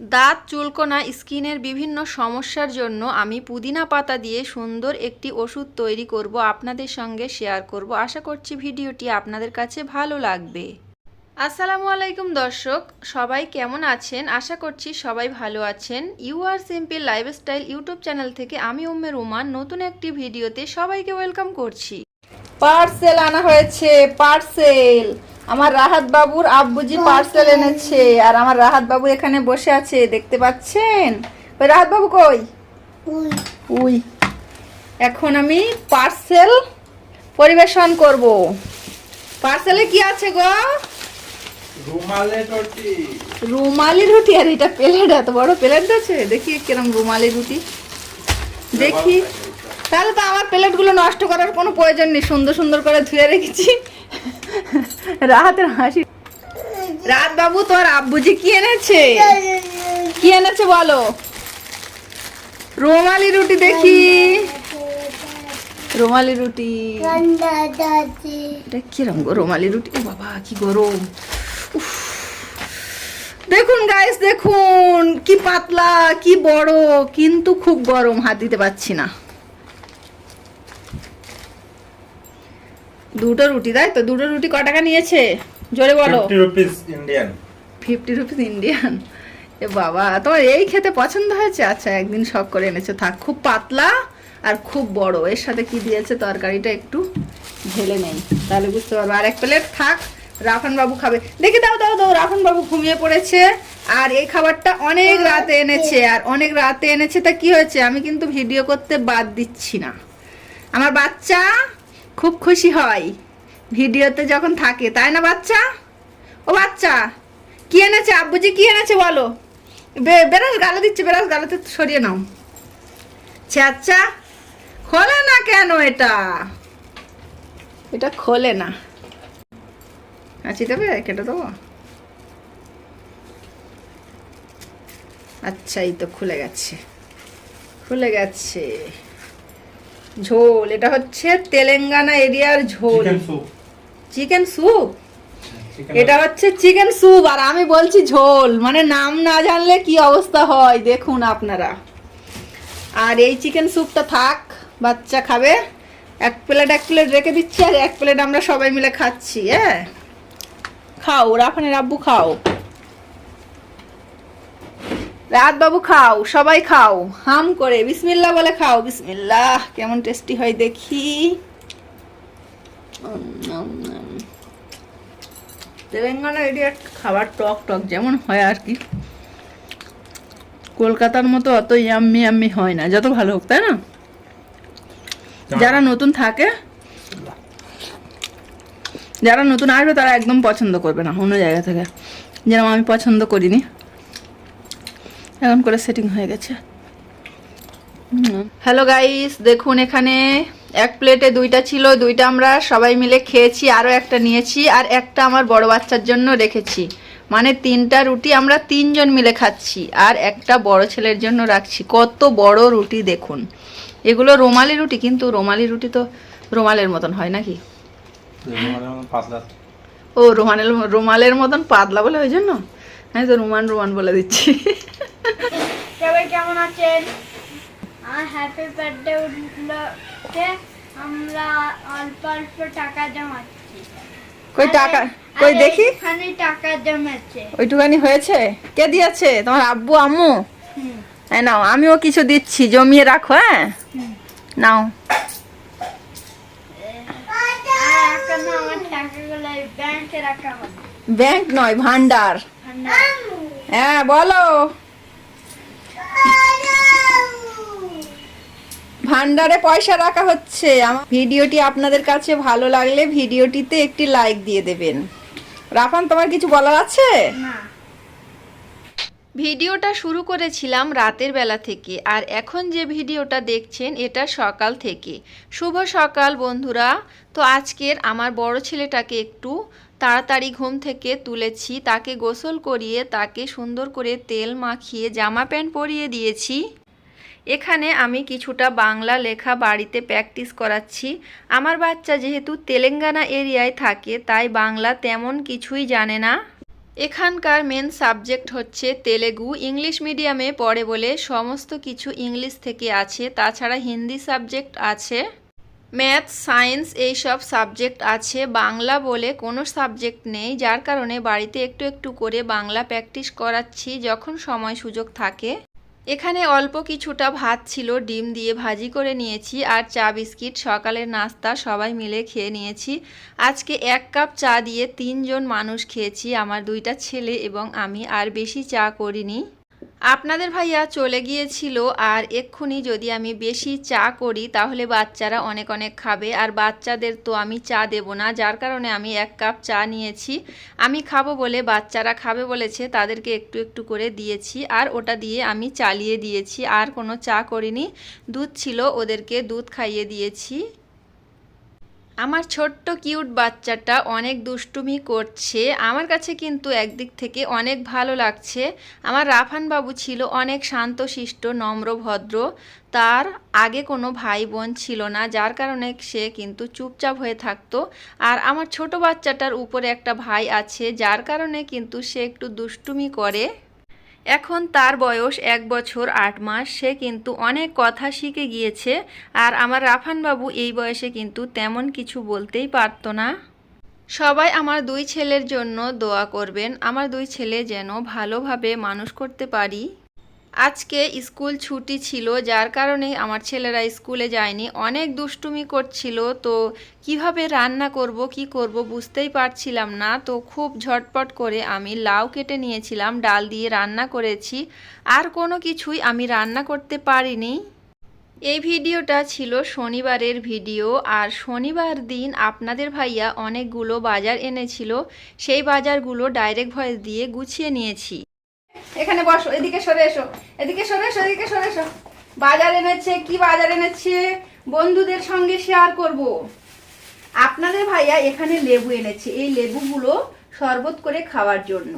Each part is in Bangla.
দাঁত, চুলকোনা, স্কিনের বিভিন্ন সমস্যার জন্য আমি পুদিনা পাতা দিয়ে সুন্দর একটি ওষুধ তৈরি করব আপনাদের সঙ্গে শেয়ার করব। আশা করছি ভিডিওটি আপনাদের কাছে ভালো লাগবে। আসসালামু আলাইকুম দর্শক, সবাই কেমন আছেন? আশা করছি সবাই ভালো আছেন। You are simple lifestyle YouTube channel থেকে আমি উম্মে রুমান নতুন একটি ভিডিওতে সবাইকে ওয়েলকাম করছি। পার্সেল আনা হয়েছে, পার্সেল! আমার রাহাত বাবুর আব্বুজি পার্সেল এনেছে আর আমার রাহাত বাবু এখানে বসে আছে দেখতে পাচ্ছেন? ওই রাহাত বাবু কই? উই। এখন আমি পার্সেল পরিবেশন করব। পার্সেলে কি আছে গো? রুমালে রুটি। রুমালি রুটি? আর এটা প্লেট এত বড় প্লেট আছে? দেখি কিরম রুমালি রুটি। দেখি। তাহলে তো আমার প্লেটগুলো নষ্ট করার কোনো প্রয়োজন নেই। সুন্দর সুন্দর করে ধুয়ে রেখেছি। রাহাতের হাসি। রাত বাবু, তোর আব্বুজি কি এনেছে? কি এনেছে বলো? রুমালি রুটি দেখি। রুমালি রুটি। এটা কিরম গো রুমালি রুটি? ও বাবা, কি গরম। দেখুন গাইস দেখুন, কি পাতলা, কি বড়, কিন্তু খুব গরম, হাত দিতে পারছি না। দুটো রুটি তাই তো? দুটো রুটি ক টাকা নিয়েছে? জোরে বলো। Fifty rupees Indian. Fifty rupees Indian? এ বাবা তোমার এই খেতে পছন্দ হয়েছে? আচ্ছা একদিন সব করে এনেছে। থাক খুব পাতলা আর খুব বড়। এর সাথে কি দিয়েছে তরকারিটা একটু ঢেলে নেই। তাহলে বুঝতে পারব। আর এক প্লেট থাক রাফান বাবু খাবে। দেখি দাও দাও দাও রাফান বাবু ঘুমিয়ে পড়েছে। আর এই খাবারটা অনেক রাতে এনেছে আর অনেক রাতে এনেছে। তা কি হয়েছে? আমি কিন্তু ভিডিও করতে বাদ দিচ্ছি না। আমার বাচ্চা খুব খুশি হয়। ভিডিওতে যখন থাকে, তাই না বাচ্চা? ও বাচ্চা, কি এনেছে? আব্বুজি কি এনেছে বলো? বেরাস গালে দিচ্ছে, বেরাস গালোতে সরিয়ে নাও। আচ্ছা খোলে না কেন এটা? এটা খোলে না। আচ্ছা দেবে কেটে দেবো? আচ্ছা এই তো খুলে গেছে। খুলে গেছে। ঝোল এটা হচ্ছে তেলেঙ্গানা এরিয়ার ঝোল। চিকেন স্যুপ এটা হচ্ছে চিকেন স্যুপ আর আমি বলছি ঝোল মানে নাম না জানলে কি অবস্থা হয় দেখুন আপনারা। আর এই চিকেন স্যুপটা থাক বাচ্চা খাবে। এক প্লেট এক প্লেট রেখে দিচ্ছি আর এক প্লেট আমরা সবাই মিলে খাচ্ছি হ্যাঁ? খাও রাফানের আব্বু খাও। রাত বাবু খাও সবাই খাও। হাম করে বিসমিল্লা বলে খাও। বিসমিল্লাহ কেমন টেস্টি হয় দেখি। তেলেঙ্গানা এরিয়ার খাবার টক টক যেমন হয় আর কি। কলকাতার মতো অত ইয়াম্মি ইয়াম্মি হয় না যত ভালো হোক তাই না। যারা নতুন থাকে যারা নতুন আসবে তারা একদম পছন্দ করবে না অন্য জায়গা থেকে। যেরকম আমি পছন্দ করিনি। এখন করে সেটিং হয়ে গেছে। হ্যালো গাইস দেখুন এখানে এক প্লেটে দুইটা ছিল, দুইটা আমরা সবাই মিলে খেয়েছি আরও একটা নিয়েছি, আর একটা আমার বড় বাচ্চার জন্য রেখেছি। মানে তিনটা রুটি আমরা তিনজন মিলে খাচ্ছি, আর একটা বড় ছেলের জন্য রাখছি। কত বড় রুটি দেখুন। এগুলো রোমালি রুটি, কিন্তু রোমালি রুটি তো রোমালের মতন হয় নাকি? ও রুমালের রুমালের মতন পাতলা বলে, ওই জন্য? আমি তো রুমান রোমান বলে দিচ্ছি। সবাই কেমন আছেন? আর হ্যাপি বার্থডে উপলক্ষে আমরা অল্প অল্প টাকা জমাচ্ছি। কই টাকা কই দেখি? এখানে টাকা জমেছে। ওইটুখানি হয়েছে? কে দিয়েছে? তোমার আব্বু আম্মু? এই নাও আমিও কিছু দিচ্ছি জমিয়ে রাখো হ্যাঁ? নাও। ব্যাংক নয় ভান্ডার। হ্যাঁ বলো। ভান্ডারে পয়সা রাখা হচ্ছে। আমার ভিডিওটি আপনাদের কাছে ভালো লাগলে ভিডিওটিতে একটি লাইক দিয়ে দেবেন। রাফান তোমার কিছু বলার আছে? না। ভিডিওটা শুরু করেছিলাম রাতের বেলা থেকে আর এখন যে ভিডিওটা দেখছেন এটা সকাল থেকে। শুভ সকাল বন্ধুরা। তো আজকের আমার বড় ছেলেটাকে একটু তাড়াতাড়ি ঘুম থেকে তুলেছি। তাকে গোসল করিয়ে তাকে সুন্দর করে তেল মাখিয়ে জামা প্যান্ট পরিয়ে দিয়েছি। এখানে আমি কিছুটা বাংলা লেখা বাড়িতে প্র্যাকটিস করাচ্ছি। আমার বাচ্চা যেহেতু তেলেঙ্গানা এরিয়ায় থাকে, তাই বাংলা তেমন কিছুই জানে না। এখানকার মেন সাবজেক্ট হচ্ছে তেলেগু। ইংলিশ মিডিয়ামে পড়ে বলে সমস্ত কিছু ইংলিশ থেকে আছে, তাছাড়া হিন্দি সাবজেক্ট আছে। ম্যাথ, সায়েন্স এইসব সাবজেক্ট আছে। বাংলা বলে কোনো সাবজেক্ট নেই, যার কারণে বাড়িতে একটু একটু করে বাংলা প্র্যাকটিস করাচ্ছি যখন সময় সুযোগ থাকে। এখানে অল্প কিছুটা ভাত ছিল, ডিম দিয়ে ভাজি করে নিয়েছি আর চা, বিস্কিট, সকালের নাস্তা সবাই মিলে খেয়ে নিয়েছি। আজকে এক কাপ চা দিয়ে তিনজন মানুষ খেয়েছি, আমার দুইটা ছেলে এবং আমি, আর বেশি চা করিনি। আপনাদের ভাইয়া চলে গিয়েছিল আর এক্ষুনি যদি আমি বেশি চা করি, তাহলে বাচ্চারা অনেক অনেক খাবে। আর বাচ্চাদের তো আমি চা দেব না, যার কারণে আমি এক কাপ চা নিয়েছি। আমি খাব বলে বাচ্চারা খাবে বলেছে, তাদেরকে একটু একটু করে দিয়েছি আর ওটা দিয়ে আমি চালিয়ে দিয়েছি। আর কোনো চা করিনি, দুধ ছিল, ওদেরকে দুধ খাইয়ে দিয়েছি। আমার ছোট্ট কিউট বাচ্চাটা অনেক দুষ্টুমি করছে। আমার কাছে কিন্তু একদিক থেকে অনেক ভালো লাগছে। আমার রাফান বাবু ছিল অনেক শান্তশিষ্ট, নম্র, ভদ্র। তার আগে কোনো ভাই বোন ছিল না, যার কারণে সে কিন্তু চুপচাপ হয়ে থাকতো। আর আমার ছোট বাচ্চাটার উপরে একটা ভাই আছে, যার কারণে কিন্তু সে একটু দুষ্টুমি করে। এখন তার বয়স এক বছর আট মাস, সে কিন্তু অনেক কথা শিখে গিয়েছে আর আমার রাফানবাবু এই বয়সে কিন্তু তেমন কিছু বলতেই পারত না। সবাই আমার দুই ছেলের জন্য দোয়া করবেন, আমার দুই ছেলে যেন ভালোভাবে মানুষ করতে পারি। আজকে স্কুল ছুটি ছিল, যার কারণে আমার ছেলেরা স্কুলে যায়নি। অনেক দুষ্টুমি করছিল, তো কীভাবে রান্না করব, কি করব বুঝতেই পারছিলাম না। তো খুব ঝটপট করে আমি লাউ কেটে নিয়েছিলাম, ডাল দিয়ে রান্না করেছি। আর কোনো কিছুই আমি রান্না করতে পারিনি। এই ভিডিওটা ছিল শনিবারের ভিডিও। আর শনিবার দিন আপনাদের ভাইয়া অনেকগুলো বাজার এনেছিল। সেই বাজারগুলো ডাইরেক্ট ভয়েস দিয়ে গুছিয়ে নিয়েছি। এখানে বসো এদিকে সরে এসো এদিকে সরে এসো এদিকে সরে এসো। বাজার এনেছে কি বাজার এনেছে? বন্ধুদের সঙ্গে শেয়ার করব। আপনাদের ভাইয়া এখানে লেবু এনেছে এই লেবুগুলো শরবত করে খাওয়ার জন্য।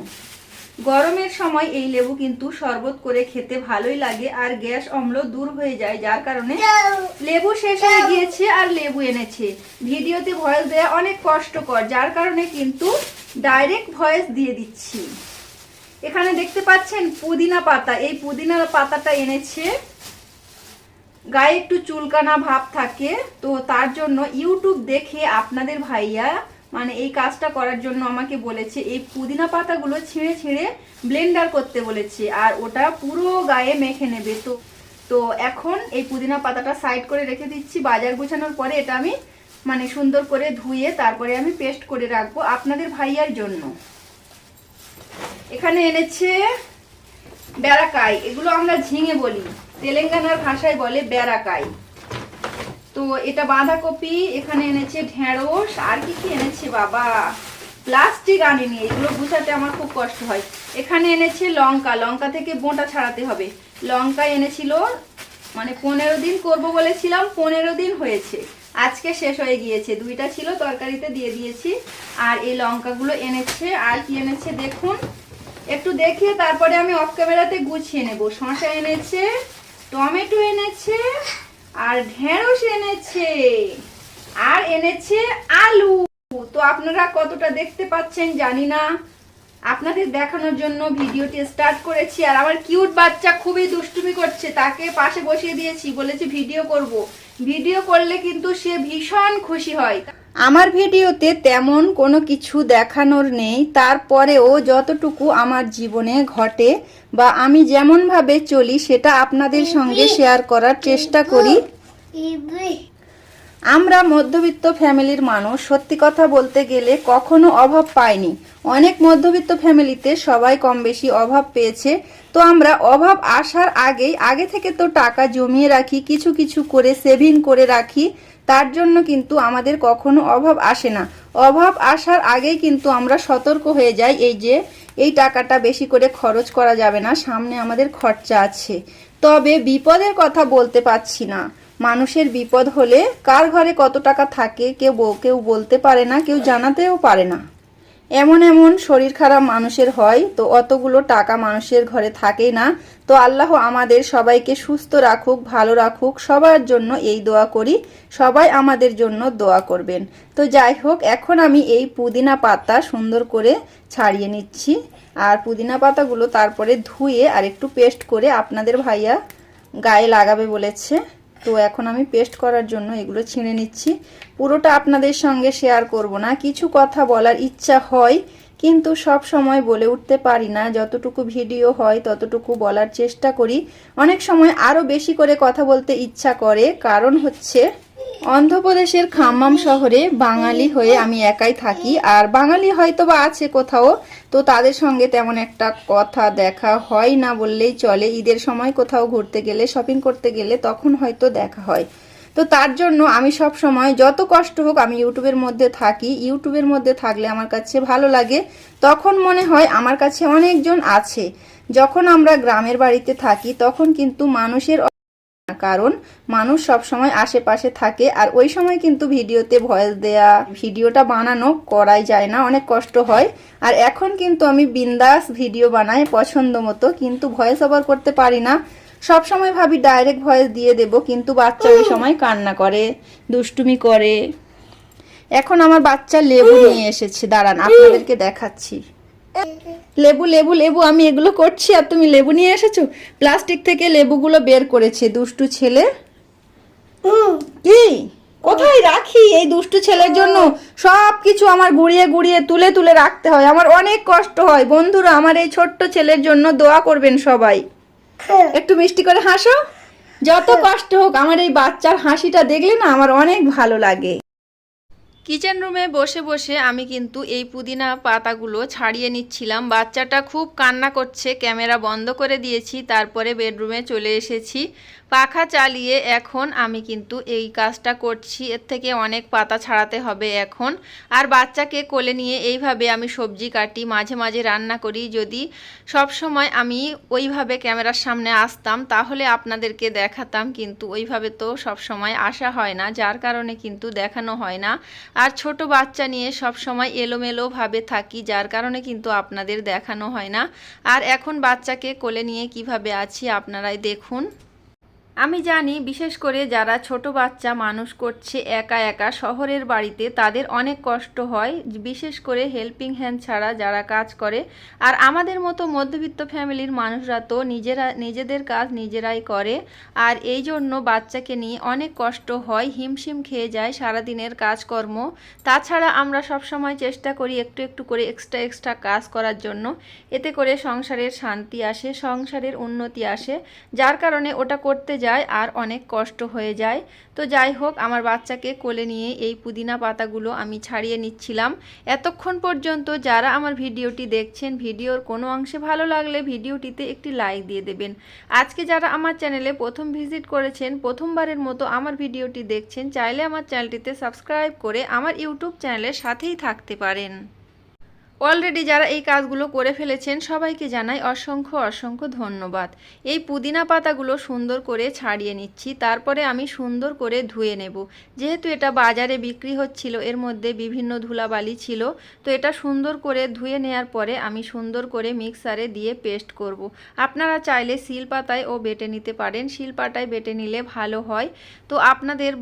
গরমের সময় এই লেবু কিন্তু শরবত করে খেতে ভালোই লাগে আর গ্যাস অম্ল দূর হয়ে যায় যার কারণে লেবু শেষ হয়ে গিয়েছে আর লেবু এনেছে। ভিডিওতে ভয়েস দেওয়া অনেক কষ্টকর যার কারণে কিন্তু ডাইরেক্ট ভয়েস দিয়ে দিচ্ছি। এখানে দেখতে পাচ্ছেন পুদিনা পাতা। এই পুদিনা পাতাটা এনেছে। গায়ে একটু চুলকানা ভাব থাকে। তো তার জন্য ইউটিউব দেখে আপনাদের ভাইয়া মানে এই কাজটা করার জন্য আমাকে বলেছে, এই পুদিনা পাতাগুলো ছিঁড়ে ছিঁড়ে ব্লেন্ডার করতে বলেছে আর ওটা পুরো গায়ে মেখে নেবে। তো তো এখন এই পুদিনা পাতাটা সাইড করে রেখে দিচ্ছি। বাজার গোছানোর পরে এটা আমি মানে সুন্দর করে ধুয়ে তারপরে আমি পেস্ট করে রাখব আপনাদের ভাইয়ার জন্য। এখানে এনেছে বেড়াকাই। এগুলো আমরা ঝিঙে বলি। তেলেঙ্গানার ভাষায় বলে বেড়াকাই। তো এটা বাঁধাকপি, এখানে এনেছে ঢেঁড়স, আর কি কি এনেছে বাবা? প্লাস্টিক আনেনি, এগুলো গুছাতে আমার খুব কষ্ট হয়। এখানে এনেছে লঙ্কা লঙ্কা থেকে বোঁটা ছাড়াতে হবে। লঙ্কা এনেছিল মানে পনেরো দিন করব বলেছিলাম, পনেরো দিন হয়েছে। আজকে শেষ হয়ে গিয়েছে, দুইটা ছিল, তরকারিতে দিয়ে দিয়েছি। আর এই লঙ্কাগুলো এনেছে, আর কি এনেছে দেখুন। একটু দেখিয়ে তারপরে আমি অফ ক্যামেরাতে গুছিয়ে নেব। শসা এনেছে, টমেটো এনেছে, আর ঢেঁড়স এনেছে, আর এনেছে আলু। তো আপনারা কতটা দেখতে পাচ্ছেন জানি না। আপনাদের দেখানোর জন্য ভিডিওটি স্টার্ট করেছি, আর আমার কিউট বাচ্চা খুবই দুষ্টুমি করছে, তাকে পাশে বসিয়ে দিয়েছি, বলেছি ভিডিও করব। ভিডিও করলে কিন্তু সে ভীষণ খুশি হয়। আমার ভিডিওতে তেমন কোনো কিছু দেখানোর নেই তারপরেও যতটুকু আমার জীবনে ঘটে বা আমি যেমনভাবে চলি সেটা আপনাদের সঙ্গে শেয়ার করার চেষ্টা করি। আমরা মধ্যবিত্ত ফ্যামিলির মানুষ সত্যি কথা বলতে গেলে কখনো অভাব পাইনি। অনেক মধ্যবিত্ত ফ্যামিলিতে সবাই কম বেশি অভাব পেয়েছে। তো আমরা অভাব আসার আগেই আগে থেকে তো টাকা জমিয়ে রাখি কিছু কিছু করে সেভিং করে রাখি। তার জন্য কিন্তু আমাদের কখনো অভাব আসে না। অভাব আসার আগেই কিন্তু আমরা সতর্ক হয়ে যাই এই যে, এই টাকাটা বেশি করে খরচ করা যাবে না, সামনে আমাদের খরচা আছে। তবে বিপদের কথা বলতে পারছি না। মানুষের বিপদ হলে কার ঘরে কত টাকা থাকে কেউ কেউ বলতে পারে না, কেউ জানাতেও পারে না। এমন এমন শরীর খারাপ মানুষের হয়, তো অতগুলো টাকা মানুষের ঘরে থাকে না। তো আল্লাহ আমাদের সবাইকে সুস্থ রাখুক, ভালো রাখুক, সবার জন্য এই দোয়া করি, সবাই আমাদের জন্য দোয়া করবেন। তো যাই হোক, এখন আমি এই পুদিনা পাতা সুন্দর করে ছাড়িয়ে নিচ্ছি। আর পুদিনা পাতাগুলো তারপরে ধুয়ে আর একটু পেস্ট করে আপনাদের ভাইয়া গায়ে লাগাবে বলেছে। তো এখন আমি পেস্ট করার জন্য এগুলো ছিঁড়ে নিচ্ছি। পুরোটা আপনাদের সঙ্গে শেয়ার করব না। কিছু কথা বলার ইচ্ছা হয়, কিন্তু সব সময় বলে উঠতে পারি না। যতটুকু ভিডিও হয়, ততটুকু বলার চেষ্টা করি। অনেক সময় আরও বেশি করে কথা বলতে ইচ্ছা করে। কারণ হচ্ছে অন্ধ্রপ্রদেশের খাম্মাম শহরে বাঙালি হয়ে আমি একাই থাকি, আর বাঙালি হয়তো বা আছে কোথাও, তো তাদের সঙ্গে তেমন একটা কথা দেখা হয় না বললেই চলে। ঈদের সময় কোথাও ঘুরতে গেলে শপিং করতে গেলে তখন হয়তো দেখা হয়। তো তার জন্য আমি সব সময় যত কষ্ট হোক আমি ইউটিউবের মধ্যে থাকি। ইউটিউবের মধ্যে থাকলে আমার কাছে ভালো লাগে। তখন মনে হয় আমার কাছে অনেকজন আছে। যখন আমরা গ্রামের বাড়িতে থাকি, তখন কিন্তু মানুষের কারণ মানুষ সব সময় আশেপাশে থাকে আর ওই সময় কিন্তু ভিডিওতে ভয়েস দেয়া, ভিডিওটা বানানো করাই যায় না, অনেক কষ্ট হয়। আর এখন কিন্তু আমি বিন্দাস ভিডিও বানাই পছন্দ মতো, কিন্তু ভয়েস ওভার করতে পারি না। সব সময় ভাবি ডাইরেক্ট ভয়েস দিয়ে দেব, কিন্তু বাচ্চা ওই সময় কান্না করে, দুষ্টুমি করে। এখন আমার বাচ্চা লেবু নিয়ে এসেছে, দাঁড়ান, আপনাদেরকে দেখাচ্ছি। লেবু লেবু লেবু আমি এগুলো করছি আর তুমি লেবু নিয়ে এসেছ? প্লাস্টিক থেকে লেবুগুলো বের করেছে দুষ্টু ছেলে। কি? কোথায় রাখি এই দুষ্টু ছেলের জন্য? সব কিছু আমার গুড়িয়ে গুড়িয়ে তুলে তুলে রাখতে হয়। আমার অনেক কষ্ট হয়। বন্ধুরা আমার এই ছোট্ট ছেলের জন্য দোয়া করবেন সবাই। একটু মিষ্টি করে হাসো। যত কষ্ট হোক আমার এই বাচ্চার হাসিটা দেখলে না আমার অনেক ভালো লাগে। কিচেন রুমে বসে বসে আমি কিন্তু এই পুদিনা পাতাগুলো ছাড়িয়ে নিচ্ছিলাম। বাচ্চাটা খুব কান্না করছে, ক্যামেরা বন্ধ করে দিয়েছি, তারপরে বেডরুমে চলে এসেছি। পাখা চালিয়ে এখন আমি কিন্তু এই কাজটা করছি। এর থেকে অনেক পাতা ছাড়াতে হবে এখন। আর বাচ্চাকে কোলে নিয়ে এইভাবে আমি সবজি কাটি, মাঝে মাঝে রান্না করি। যদি সব সময় আমি ওইভাবে ক্যামেরার সামনে আসতাম, তাহলে আপনাদেরকে দেখাতাম, কিন্তু ওইভাবে তো সব সময় আসা হয় না। যার কারণে কিন্তু দেখানো হয় না। আর ছোট বাচ্চা নিয়ে সব সময় এলোমেলোভাবে থাকি, যার কারণে কিন্তু আপনাদের দেখানো হয় না। আর এখন বাচ্চাকে কোলে নিয়ে কীভাবে আছি, আপনারাই দেখুন। আমি জানি, বিশেষ করে যারা ছোট বাচ্চা মানুষ করছে একা একা শহরের বাড়িতে, তাদের অনেক কষ্ট হয়, বিশেষ করে হেল্পিং হ্যান্ড ছাড়া যারা কাজ করে। আর আমাদের মতো মধ্যবিত্ত ফ্যামিলির মানুষরা তো নিজেরা, নিজেদের কাজ নিজেরাই করে। আর এই জন্য বাচ্চাকে নিয়ে অনেক কষ্ট হয়, হিমশিম খেয়ে যায় সারাদিনের কাজকর্ম। তাছাড়া আমরা সব সময় চেষ্টা করি একটু একটু করে এক্সট্রা এক্সট্রা কাজ করার জন্য। এতে করে সংসারের শান্তি আসে, সংসারের উন্নতি আসে। যার কারণে ওটা করতে যায় আর অনেক কষ্ট হয়ে যায়। তো যাই হোক, আমার বাচ্চাকে কোলে নিয়ে এই পুদিনা পাতাগুলো আমি ছাড়িয়ে নিচ্ছিলাম। এতক্ষণ পর্যন্ত যারা আমার ভিডিওটি দেখছেন, ভিডিওর কোনো অংশে ভালো লাগলে ভিডিওটিতে একটি লাইক দিয়ে দেবেন। আজকে যারা আমার চ্যানেলে প্রথম ভিজিট করেছেন, প্রথমবারের মতো আমার ভিডিওটি দেখছেন, চাইলে আমার চ্যানেলটিতে সাবস্ক্রাইব করে আমার ইউটিউব চ্যানেলের সাথেই থাকতে পারেন। অলরেডি যারা এই কাজগুলো করে ফেলেছেন, সবাইকে জানাই অসংখ্য অসংখ্য ধন্যবাদ। এই পুদিনা পাতাগুলো সুন্দর করে ছাড়িয়ে নিচ্ছি, তারপরে আমি সুন্দর করে ধুয়ে নেব। যেহেতু এটা বাজারে বিক্রি হচ্ছিল, এর মধ্যে বিভিন্ন ধুলাবালি ছিল, তো এটা সুন্দর করে ধুয়ে নেওয়ার পরে আমি সুন্দর করে মিক্সারে দিয়ে পেস্ট করব। আপনারা চাইলে শিল ও বেটে নিতে পারেন, শিল পাতায় বেটে নিলে ভালো হয়। তো আপনাদের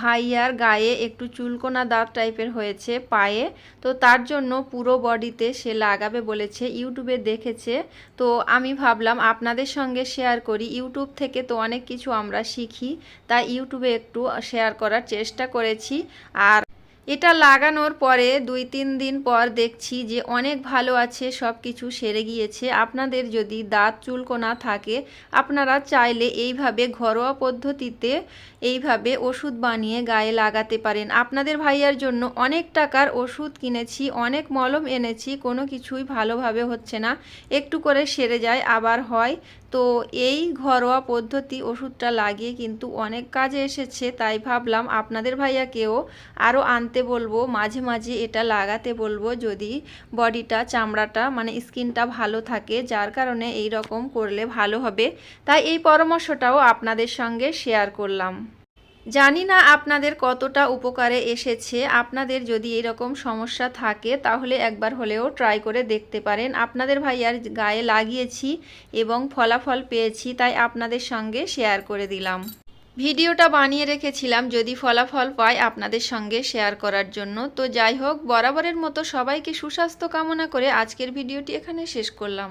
ভাইয়ার গায়ে একটু চুলকোনা দাঁত টাইপের হয়েছে পায়ে, তো তার জন্য পুরো বডিতে সে লাগাবে বলেছে, ইউটিউবে দেখেছে। তো আমি ভাবলাম আপনাদের সঙ্গে শেয়ার করি। ইউটিউব থেকে তো অনেক কিছু আমরা শিখি, তাই ইউটিউবে একটু শেয়ার করার চেষ্টা করেছি। আর এটা লাগানোর পরে দুই তিন দিন পর দেখছি যে অনেক ভালো আছে, সব কিছু সেরে গিয়েছে। আপনাদের যদি দাঁত চুলকোনা থাকে, আপনারা চাইলে এইভাবে ঘরোয়া পদ্ধতিতে এইভাবে ওষুধ বানিয়ে গায়ে লাগাতে পারেন। আপনাদের ভাইয়ার জন্য অনেক টাকার ওষুধ কিনেছি, অনেক মলম এনেছি, কোনো কিছুই ভালোভাবে হচ্ছে না। একটু করে সেরে যায়, আবার হয়। তো এই ঘরোয়া পদ্ধতি ওষুধটা লাগিয়ে কিন্তু অনেক কাজে এসেছে, তাই ভাবলাম আপনাদের ভাইয়াকেও আরও আনতে বলব, মাঝে মাঝে এটা লাগাতে বলব যদি বডিটা, চামড়াটা মানে স্কিনটা ভালো থাকে, যার কারণে এই রকম করলে ভালো হবে। তাই এই পরামর্শটাও আপনাদের সঙ্গে শেয়ার করলাম। জানি না আপনাদের কতটা উপকারে এসেছে। আপনাদের যদি এরকম সমস্যা থাকে, তাহলে একবার হলেও ট্রাই করে দেখতে পারেন। আপনাদের ভাইয়ার গায়ে লাগিয়েছি এবং ফলাফল পেয়েছি, তাই আপনাদের সঙ্গে শেয়ার করে দিলাম। ভিডিওটা বানিয়ে রেখেছিলাম যদি ফলাফল পাই আপনাদের সঙ্গে শেয়ার করার জন্য। তো যাই হোক, বরাবরের মতো সবাইকে সুস্বাস্থ্য কামনা করে আজকের ভিডিওটি এখানে শেষ করলাম।